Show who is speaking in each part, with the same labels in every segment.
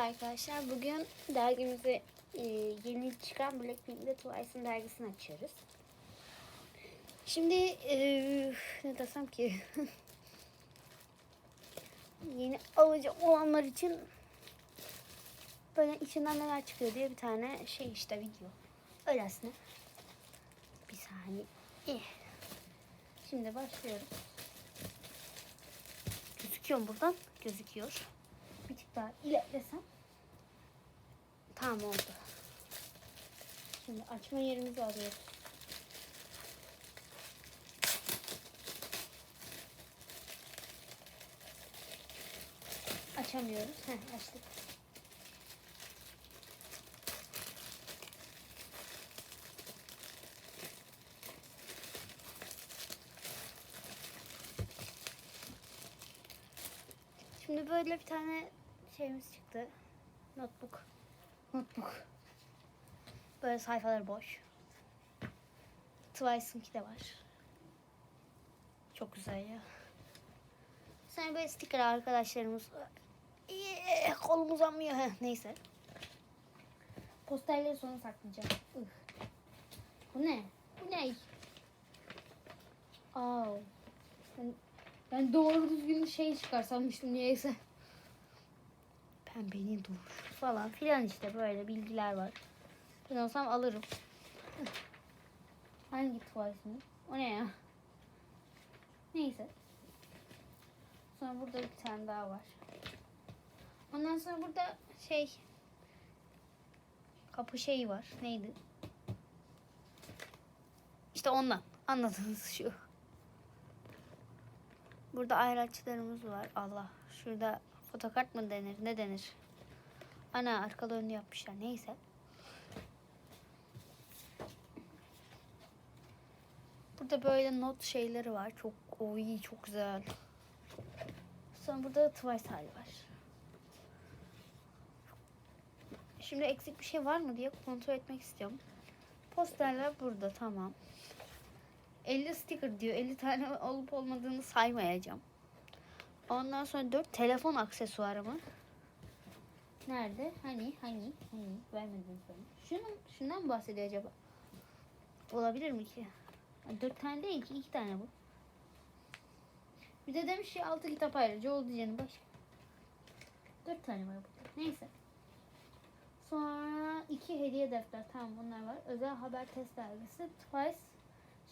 Speaker 1: arkadaşlar. Bugün dergimizi e, yeni çıkan Blackpink'le Twice'ın dergisini açıyoruz. Şimdi e, ne desem ki yeni alıcı olanlar için böyle içinden neler çıkıyor diye bir tane şey işte video. Öylesine. Bir saniye. Eh. Şimdi başlıyorum. Gözüküyor mu buradan? Gözüküyor. Bir tık daha ilerlesem. Tamam oldu. Şimdi açma yerimizi alıyoruz. Açamıyoruz. Heh, açtık. Şimdi böyle bir tane şeyimiz çıktı. Notebook. Notebook. Böyle sayfaları boş. Twice'ınki de var. Çok güzel ya. Sonra böyle sticker arkadaşlarımız var. Eee, kolum uzanmıyor. Heh, neyse. Posterleri sona saklayacağım. Ih. Bu ne? Bu ne? Aa. Ben, ben doğru düzgün şey çıkar sanmıştım niyeyse. Pembenin duruşu falan filan işte böyle bilgiler var. Ben olsam alırım. Hangi Twice'ın? O ne ya? Neyse. Sonra burada bir tane daha var. Ondan sonra burada şey kapı şeyi var. Neydi? İşte ondan. Anladınız şu. Burada ayraçlarımız var. Allah. Şurada fotokart mı denir? Ne denir? Ana arkalı önlü yapmışlar. Neyse. Burada böyle not şeyleri var. Çok oy çok güzel. Sonra burada da Twice hali var. Şimdi eksik bir şey var mı diye kontrol etmek istiyorum. Posterler burada tamam. 50 sticker diyor. 50 tane olup olmadığını saymayacağım. Ondan sonra 4 telefon aksesuarı mı? Nerede? Hani? Hani? Hani? Vermedin sana. Şunun, şundan mı bahsediyor acaba? Olabilir mi ki? 4 tane değil ki. 2 tane bu. Bir de demiş ki 6 kitap ayrıca oldu canım başka. 4 tane var burada. Neyse. Sonra iki hediye defter. Tamam bunlar var. Özel haber test dergisi. Twice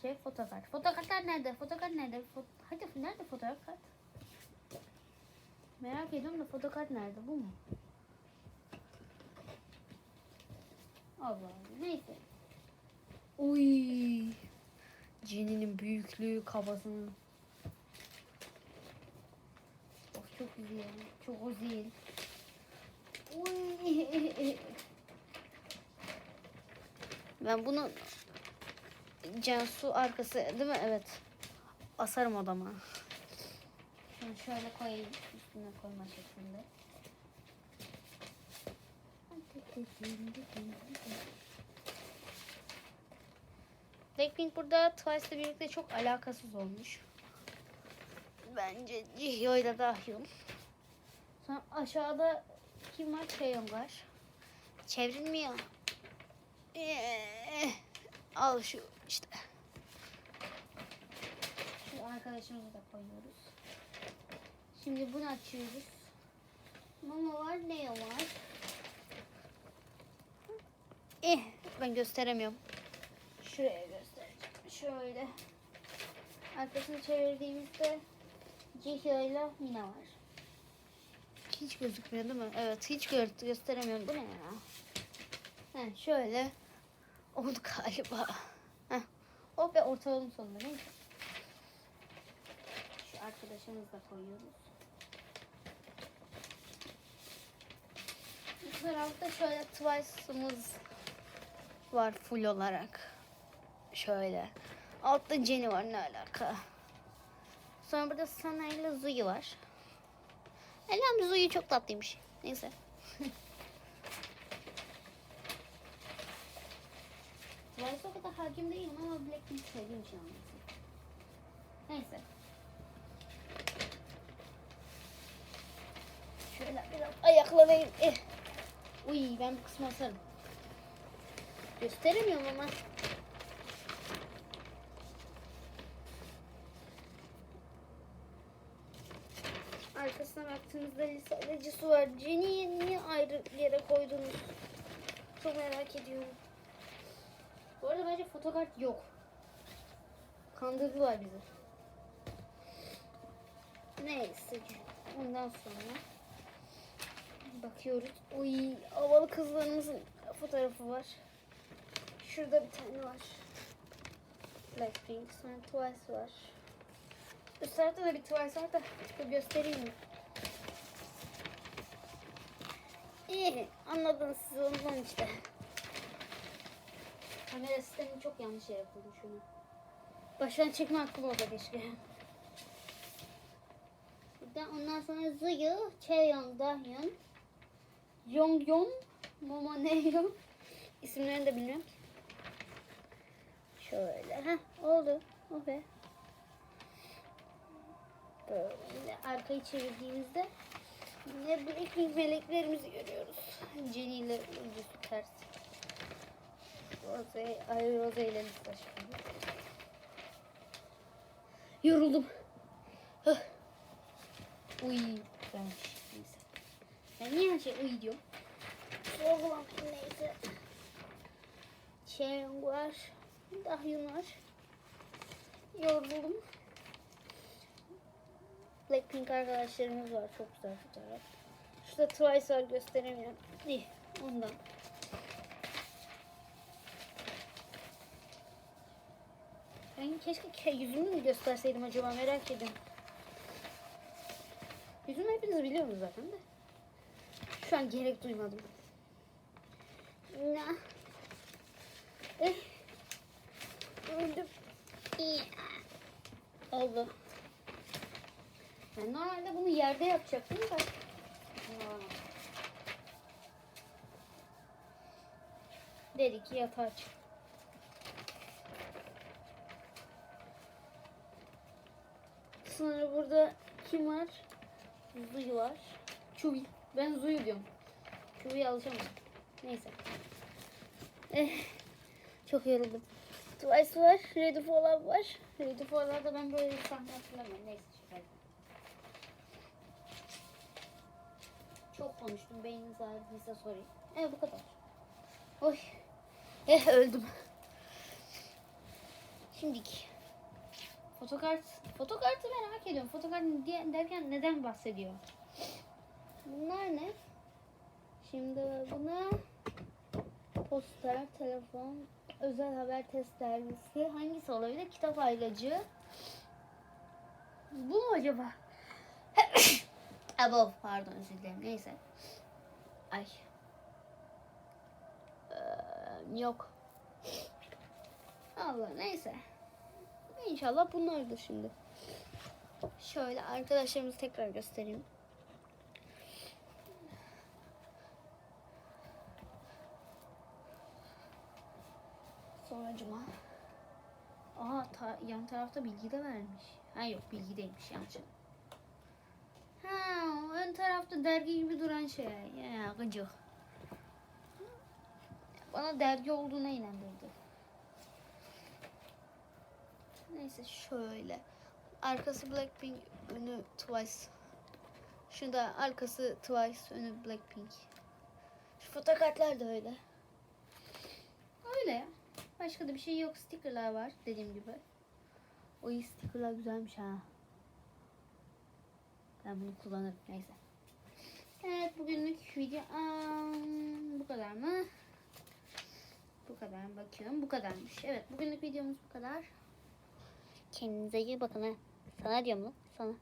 Speaker 1: şey fotokart. Fotokartlar nerede? Fotokart nerede? Fot Hadi nerede fotokart? Merak ediyorum da fotokart nerede? Bu mu? Allah Allah. Neyse. Uy. Cininin büyüklüğü kafasının. Of çok güzel. Çok güzel. Uy. Ben bunu Cansu arkası değil mi? Evet. Asarım odama. Şunu şöyle koyayım. Üstüne koyma şeklinde. Blackpink burada Twice'la birlikte çok alakasız olmuş. Bence Jihyo'yla dahil. Sonra aşağıda kim var? Taeyong var. Çevrilmiyor. Ee, al şu işte. Şu arkadaşımızı da koyuyoruz. Şimdi bunu açıyoruz. Mama var, Neo var. Eh, ben gösteremiyorum. Şuraya göstereceğim. Şöyle. Arkasını çevirdiğimizde Jihyo ile Mina var. Hiç gözükmüyor değil mi? Evet, hiç gö gösteremiyorum. Bu ne ya? Heh, şöyle oldu galiba. Heh. O ve ortalığın sonunda. Şu arkadaşımızı da koyuyoruz. Bu tarafta şöyle Twice'ımız var full olarak. Şöyle. Altta Jenny var ne alaka. Sonra burada Sana ile Zuyu var. Elham Zuyu çok tatlıymış. Neyse. Twice'a o kadar hakim değilim ama Blackpink sevdiğim için. Neyse. Şöyle biraz ayaklanayım. Eh. Uy ben bu kısmı asarım. Gösteremiyorum ama. Arkasına baktığımızda sadece su var. Jenny'i niye ayrı yere koydunuz? Çok merak ediyorum. Bu arada bence fotokart yok. Kandırdılar bizi. Neyse. Ondan sonra bakıyoruz. Uy, havalı kızlarımızın fotoğrafı var. Şurada bir tane var. Blackpink, sonra Twice var. Üst tarafta da bir Twice var da çıkıp göstereyim mi? İyi, anladınız siz ondan işte. Kamera sistemi çok yanlış yere yapıldı şunu. Baştan çekme hakkım olsa keşke. Ondan sonra Zuyu, Chaeyoung, Dahyun, Jonghyun, Momoneyo. İsimlerini de bilmiyorum. Şöyle. Heh, oldu. Be. Böyle arkayı çevirdiğimizde yine Blackpink meleklerimizi görüyoruz. Jenny ile ucusu ters. Rose, ay Rose ile. Yoruldum. Hah. Uy. Güzelmiş. Ben niye her şey uy diyorum? Sorgulam neyse. Cheong var. Yoruldum. Blackpink arkadaşlarımız var. Çok güzel fotoğraf. Şurada Twice var gösteremiyorum. İyi. Ondan. Ben keşke ke- yüzümü mü gösterseydim acaba merak ediyorum. Yüzümü hepiniz biliyorsunuz zaten de. Şu an gerek duymadım. Ne? Eh. Öldüm. İyi. Oldu. Ben normalde bunu yerde yapacaktım da. Aa. Dedik ki yatağa çık. Sonra burada kim var? Zuyu var. Çuvi. Ben Zuyu diyorum. Çuvi'ye alışamadım. Neyse. Eh, çok yoruldum. Twice var. Ready for Love var. Ready for Love'da ben böyle bir sahne hatırlamıyorum. Neyse. Çok konuştum. Beyniniz ağrıdıysa sorry. Evet bu kadar. Oy. Eh öldüm. Şimdiki. Fotokart. Fotokartı merak ediyorum. Fotokart derken neden bahsediyor? Bunlar ne? Şimdi buna poster, telefon, özel haber test dergisi hangisi olabilir? Kitap aylacı. Bu mu acaba? Abo pardon özür dilerim. Neyse. Ay. Ee, yok. Allah neyse. İnşallah bunlardır şimdi. Şöyle arkadaşlarımızı tekrar göstereyim. Yan tarafta bilgi de vermiş. Ha yok bilgi değilmiş yanlış. Ha ön tarafta dergi gibi duran şey. Ya gıcık. Bana dergi olduğuna inandırdı. Neyse şöyle. Arkası Blackpink, önü Twice. Şurada arkası Twice, önü Blackpink. Şu fotokartlar da öyle. Öyle. Başka da bir şey yok. Stickerlar var dediğim gibi. O stickerlar güzelmiş ha. Ben bunu kullanırım. Neyse. Evet bugünlük video bu kadar mı? Bu kadar mı? bakıyorum. Bu kadarmış. Evet bugünlük videomuz bu kadar. Kendinize iyi bakın ha. Sana diyorum lan. Sana.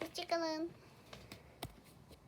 Speaker 1: Hoşçakalın.